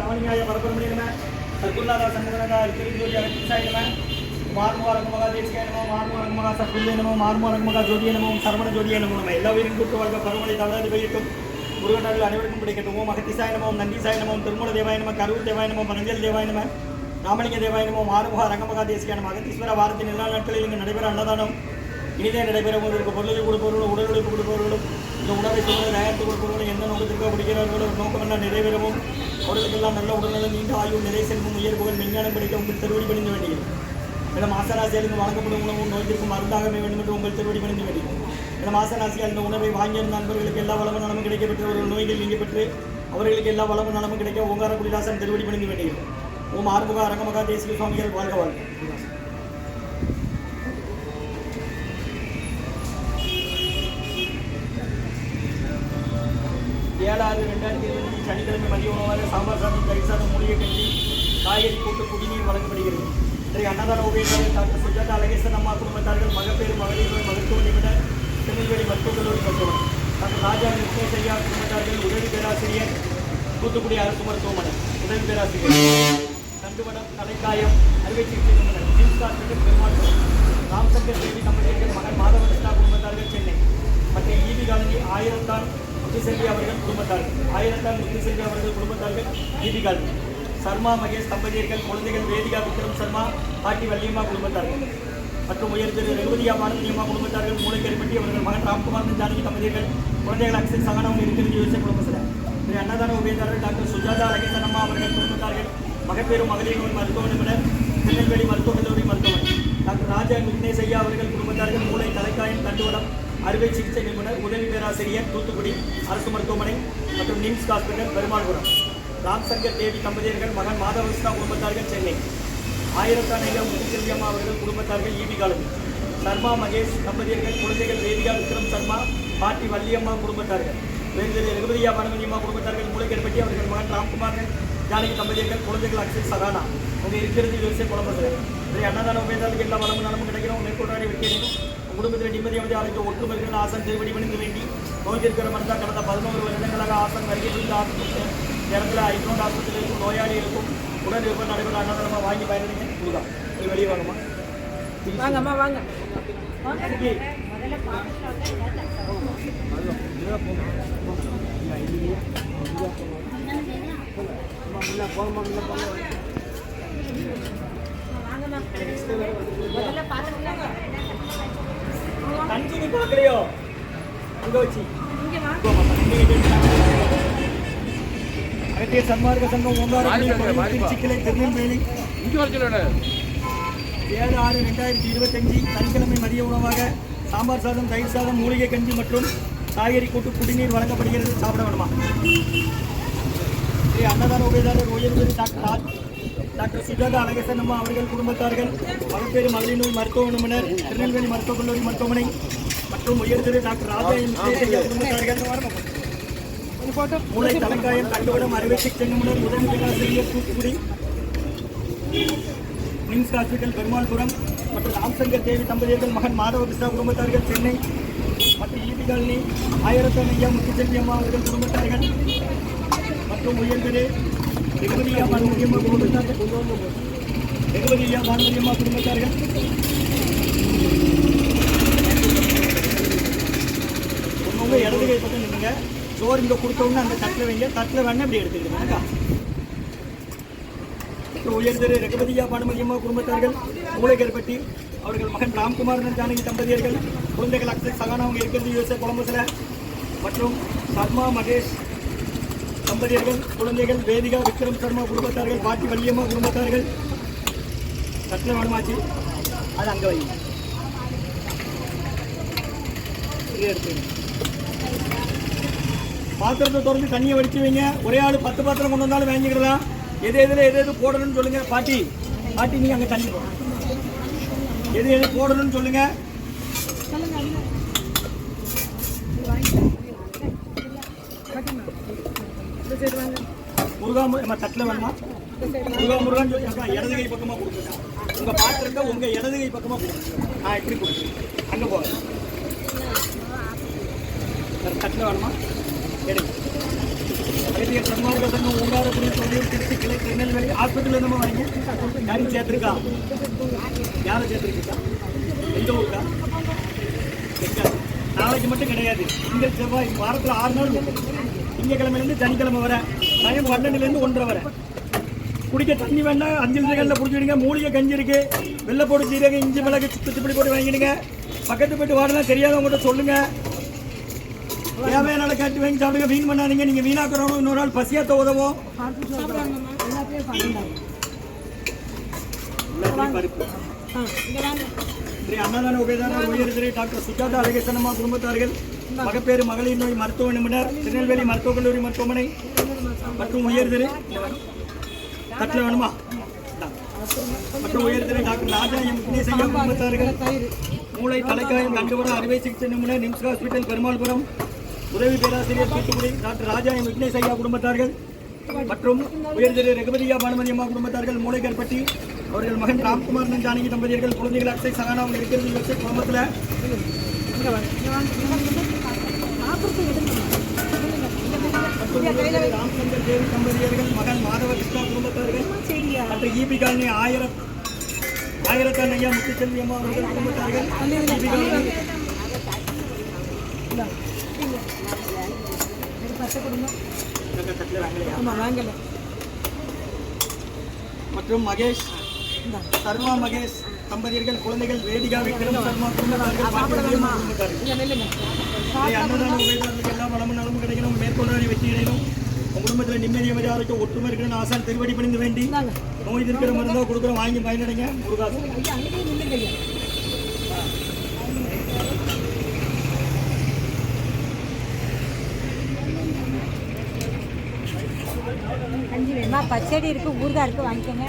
ராமலிங்காய பரபரமணியன சர்க்குல்லாதா சண்முகனகா திருஞ்சோதி அகத்திசாய மார்முவாரங்கமகா தேசிகாய நமோ மார்முவாரங்கமகா சர்க்குல்லே நமோ மார்முவாரங்கமகா ஜோதிய நமோ சரவண ஜோதிய நமோ நம்ம எல்லா உயிரும் கூட்டு வாழ்க பரமனை தவறாது போயிருக்கும் முருகனார்கள் அனைவருக்கும் பிடிக்கட்டும் ஓம் அகத்திசாய நமோ நந்திசாய நமோ திருமூல தேவாய நம கரூர் தேவாய நமோ பனஞ்சல் தேவாய நம ராமலிங்க தேவாய நமோ மாறுமுக ரங்கமகா தேசிகாய நம அகத்தீஸ்வர வாரத்தின் எல்லா நாட்களில் இங்கு நடைபெற அன்னதானம் இனிதே நடைபெறும் இதற்கு பொருளை கொடுப்பவர்களும் உடல் உழைப்பு கொடுப்பவர்களும் இந்த உணவை சொல்வது தயாரித்து கொடுப்பவர்களும் எந்த நோக்கத்திற்காக பிடிக்கிறார்களோ நோக்கம் எல்லாம் நிறைவேறவும். அவர்களுக்கெல்லாம் நல்ல உடல்நலம் நீண்ட ஆயுள் நிறை செல்வம் உயர் புகழ் விஞ்ஞானம் படிக்க உங்கள் திருவடி பணிந்து வேண்டியது. இந்த மாசராசியிலிருந்து வழங்கப்படும் உணவும் நோய்த்திற்கும் மருந்தாகவே வேண்டும் என்று உங்கள் திருவடி பணிந்து வேண்டியது. இந்த மாசராசியால் இந்த உணவை வாங்கியிருந்த நண்பர்களுக்கு எல்லா வளமும் நலமும் கிடைக்க அவர்கள் நோய்கள் நீங்க பெற்று அவர்களுக்கு எல்லா வளமும் நலமும் கிடைக்க ஓங்கார குடிதாசன் திருவடி பணிந்து வேண்டியது. ஓம் ஆறுமுக அரங்கமகா தேசிய சுவாமிகள் வாழ்க வாழ்க. ஆறு ரெண்டாயிரத்தி இருபத்தி சனிக்கிழமை மதிய உணவாக சாம்பார் சாதம் தயிர் சாதம் மூலிகை கஞ்சி காய்கறி கூட்டு குடிநீர் வழங்கப்படுகிறது. இன்றைய அன்னதான உபயோகம் டாக்டர் சுஜாதா அழகேசன் அம்மா குடும்பத்தார்கள் மகப்பேறு மகளிர் நோய் மருத்துவ நிபுணர் திருநெல்வேலி மருத்துவக் கல்லூரி மருத்துவமனை டாக்டர் ராஜா நிர்மல் செய்யா குடும்பத்தார்கள் உதவி பேராசிரியர் தூத்துக்குடி அரசு மருத்துவமனை உதவி பேராசிரியர் கண்டுவடம் தலைக்காயம் அறுவை சிகிச்சை நிபுணர் ஜிம்ஸ் ஹாஸ்பிட்டல் பெருமாள் ராம்சங்கர் தேவி தம்பதியர்கள் மகன் மாதவன் குடும்பத்தார்கள் சென்னை. மற்றும் ஈவி காலனி ஆயிரத்தான் முத்துசெல்வி அவர்கள் குடும்பத்தார்கள் ஆயிரத்தான் முத்துசெல்வி அவர்கள் குடும்பத்தார்கள் ஈவி சர்மா மகேஷ் தம்பதியர்கள் குழந்தைகள் வேதிகா விக்ரம் சர்மா பாட்டி வள்ளியம்மா குடும்பத்தார்கள். மற்றும் உயர் திரு ரகுபதியா பாரதியம்மா குடும்பத்தார்கள் மூளைக்கருப்பட்டி அவர்கள் மகன் ராம்குமார் ஜானகி தம்பதியர்கள் குழந்தைகள் அக்சஸ் சகனம் இருக்கிறது யோசிச்ச குடும்ப சில திரு அன்னதான உபயதாரர் டாக்டர் சுஜாதா ரகேசன் அம்மா அவர்கள் குடும்பத்தார்கள் மகப்பேறு மகளிர் நோய் மருத்துவ நிபுணர் திருநெல்வேலி மருத்துவக் கல்லூரி மருத்துவமனை டாக்டர் ராஜா விக்னேஷ் ஐயா அவர்கள் குடும்பத்தார்கள் மூளை தலைக்காயம் தண்டுவடம் அறுவை சிகிச்சை நிபுணர் உதவி பேராசிரியர் தூத்துக்குடி அரசு மருத்துவமனை மற்றும் நிம்ஸ் ஹாஸ்பிட்டல் பெருமாள்புரம். ராம்சங்கர் தேவி தம்பதியர்கள் மகன் மாதவகிருஷ்ணா குடும்பத்தார்கள் சென்னை. ஆயிரத்தானையா முத்துச்செல்வியம்மா அவர்கள் குடும்பத்தார்கள் ஈபி காலனி. சர்மா மகேஷ் தம்பதியர்கள் குழந்தைகள் வேதிகா விக்ரம் சர்மா பாட்டி வள்ளியம்மா குடும்பத்தார்கள். வேந்தர் ரகுபதியா பரமணியம்மா குடும்பத்தார்கள் மூளைக்கருப்பட்டி அவர்கள் மகன் ராம்குமார் ஜானகி தம்பதியர்கள் குழந்தைகள் அக்ஷய் சகானா. உங்க இருக்கிறது யோசிச்சு குழம்புகள் இதை அன்னதான உபயோகத்தாளுக்கு எல்லா வளமும் நலமும் கிடைக்கிறோம். மேற்கொண்டாடி வைக்கிறீங்க உங்க குடும்பத்தில் நிம்மதி அமைதி அழைத்து ஒற்றுமைகள் ஆசன் திருவடி பணிந்து வேண்டி நோய் இருக்கிற மருந்தா கடந்த பதினோரு வருடங்களாக ஆசன் வருகை இருந்து ஆசன் இடத்துல ஐநூறு ஆஸ்பத்திரிகளுக்கும் நோயாளிகளுக்கும் உடல் இருப்பது நடைபெற அன்னதானமாக வாங்கி பயனடைங்க. கொடுக்கலாம் இது வெளியே வாங்கம்மா வாங்கம்மா வாங்க. முதல்ல கஞ்சி பார்க்கலையோ அங்க வச்சு. அகத்திய சன்மார்க்க சங்கம் ஒன்றாறு திருச்சிக்கிளை திருநெல்வேலி. இங்கே வர சொல்லு ஏழு ஆறு ரெண்டாயிரத்தி இருபத்தஞ்சு சனிக்கிழமை மதிய உணவாக சாம்பார் சாதம் தயிர் சாதம் மூலிகை கஞ்சி மற்றும் காய்கறி கூட்டு குடிநீர் வழங்கப்படுகிறது. சாப்பிட வேணுமா? ஸ்ரீ அன்னதான டாக்டர் டாக்டர் சுஜாதா அழகேசன் அம்மா அவர்கள் குடும்பத்தார்கள் மகப்பேறு மகளிர் நோய் மருத்துவ நிபுணர் திருநெல்வேலி மருத்துவக் கல்லூரி மருத்துவமனை மற்றும் உயர்திரு டாக்டர் ராஜா குடும்பத்தார்கள். மூளை தலைக்காயம் கண்டுவிடம் அறுவை சிகிச்சை நிபுணர் உதவி பேராசிரியர் தூத்துக்குடி மிம்ஸ் ஹாஸ்பிட்டல் பெருமாள்புரம் மற்றும் ராம்சங்கர் தேவி தம்பதியர்கள் மகன் மாதவ கிருஷ்ணா குடும்பத்தார்கள் சென்னை மற்றும் ஈபி காலனி ஆயிரத்தன் ஐயா முத்துச்செல்வி அம்மா அவர்கள் குடும்பத்தார்கள். மற்றும் உயர்ந்தது ரெகுபதியா பானுமதியம்மா குடும்பத்தார்கள் ரெகுபதியா பானுமதியம்மா குடும்பத்தார்கள் உங்க இடது கை பக்கம் நின்றுங்க சோறு இங்கே கொடுத்தோம்னா அந்த தட்டில் வைங்க தட்டில் வேணா இப்படி எடுத்துக்கிடுங்க உயர்ந்தது ரகுபதியா பானுமதியம்மா குடும்பத்தார்கள் மூளைகர்பட்டி அவர்கள் மகன் ராம்குமாரன் ஜானகி தம்பதியர்கள் குழந்தைகள் அக்ஷய் சகானா அவங்க இருக்கிறது யூஎஸ்ஏ கொலம்பஸில் மற்றும் சர்மா மகேஷ் தம்பதியர்கள் குழந்தைகள் வேதிகா விக்ரம் சர்மா குடும்பத்தார்கள் பாட்டி வள்ளியம்மா குடும்பத்தார்கள். தட்டில் வேணுமாச்சு அது அங்கே வைங்க பாத்திரத்தை திறந்து தண்ணியை வடிச்சு வைங்க. ஒரே ஆள் பத்து பாத்திரம் கொண்டு வந்தாலும் வாங்கிக்கிடலாம் எது எதில் எது எது போடணும்னு சொல்லுங்க. பாட்டி பாட்டி நீங்கள் அங்கே தண்ணி போடணும் எது எது போடணும்னு சொல்லுங்க. முருகா நம்ம தட்டில் வேணுமா? முருகா முருகான்னு சொல்லி இடது கை பக்கமா கொடுங்க. உங்கள் பாத்திரத்தை உங்கள் இடது கை பக்கமா கொடுங்க. ஆ இப்படி கொடுங்க. அங்கே போங்க. தட்டில் வேணுமா? எடுங்க. அகத்திய சன்மார்க்க சங்கம் ஊங்காரக்குடி தொழில் திருச்சி கிளை திருநெல்வேலி ஹாஸ்பிட்டல் நம்ம வரீங்க யாரும் சேர்த்துருக்கா? சேர்த்துருக்கா எந்த ஊருக்கா? நாளைக்கு மட்டும் கிடையாது. திங்கள் செவ்வாய் வாரத்தில் ஆறு நாள் உண்டு திங்கக்கிழமையிலேருந்து சனிக்கிழமை வர டைம் பன்னெண்டுலேருந்து ஒன்றரை வரை. குடிக்க தண்ணி வேணா அஞ்சு லிட்டர்களில் பிடிச்சிடுங்க மூலிகை கஞ்சி இருக்கு. வெள்ளைப்போடு சீரகம் இஞ்சி மிளகு சுத்து போட்டு வாங்கிடுங்க. பக்கத்து போய்ட்டு வாடலாம் தெரியாதவங்ககிட்ட சொல்லுங்க. தேவையான காட்டி வாங்கி சாப்பிடுங்க. வீண் பண்ணாதீங்க. நீங்கள் வீணாக்குறவங்க இன்னொரு நாள் பசியாத்த உதவும். அன்னதான உபயதான உயர்திரை டாக்டர் சுஜாதா அழகேசனம்மா குடும்பத்தார்கள் மகப்பேறு மகளிர் நோய் மருத்துவ நிபுணர் திருநெல்வேலி மருத்துவக் கல்லூரி மருத்துவமனை மற்றும் உயர்திரு தட்டில் வேணுமா மற்றும் உயர்திரு டாக்டர் ராஜா எம் விக்னேசையா குடும்பத்தார்கள் மூளை தலைக்காயம் கண்டுபட அறுவை சிகிச்சை நிபுணர் நிம்ஸ் ஹாஸ்பிட்டல் பெருமாள்புரம். உதவி பேராசிரியர் தூத்துக்குடி டாக்டர் ராஜா எம் விக்னேசையா குடும்பத்தார்கள். மற்றும் உயர்திரு ரகுபதியா பானுமதி அம்மா குடும்பத்தார்கள் மூளைக்கற்பட்டி அவர்கள் மகன் ராம்குமார் ஜானகி தம்பதியர்கள் குழந்தைகள் அக்ஷய் சகானா அவங்க இருக்கிறது குடும்பத்தில். ராமச்சந்தர் தேவி தம்பதியர்கள் மகன் மாதவ கிருஷ்ணா குடும்பத்தார்கள் மற்றும் ஈபி காலனி ஆயிரம் ஆயிரத்தான் ஐயா முத்துச்செல்வி அம்மா அவர்கள் குடும்பத்தார்கள் ஈபி காலனி மற்றும் மகேஷ் சர்மா மகேஷ் தம்பதியர்கள் குழந்தைகள் வேதிகா விக்ரம் சர்மா குடும்பத்தார்கள் பாட்டியம்மா குடும்பத்தார்கள் இங்க நில்லுங்க. இதை அன்னதான உபயோகத்துக்கு எல்லா வளமும் நலமும் கிடைக்கணும். மேற்கொண்டாடி வெற்றி அடையணும் குடும்பத்தில் நிம்மதி அமைதி ஆரோக்கியம் ஒற்றுமை இருக்கணும்னு ஆசான் திருவடி பணிந்து வேண்டி. நோய் இருக்கிற மருந்தோ கொடுக்குறோம் வாங்கி பயனடைங்க. முருகாசன் அஞ்சு வேணுமா? பச்சடி இருக்கு ஊறுகாய் இருக்கு வாங்கிக்கோங்க.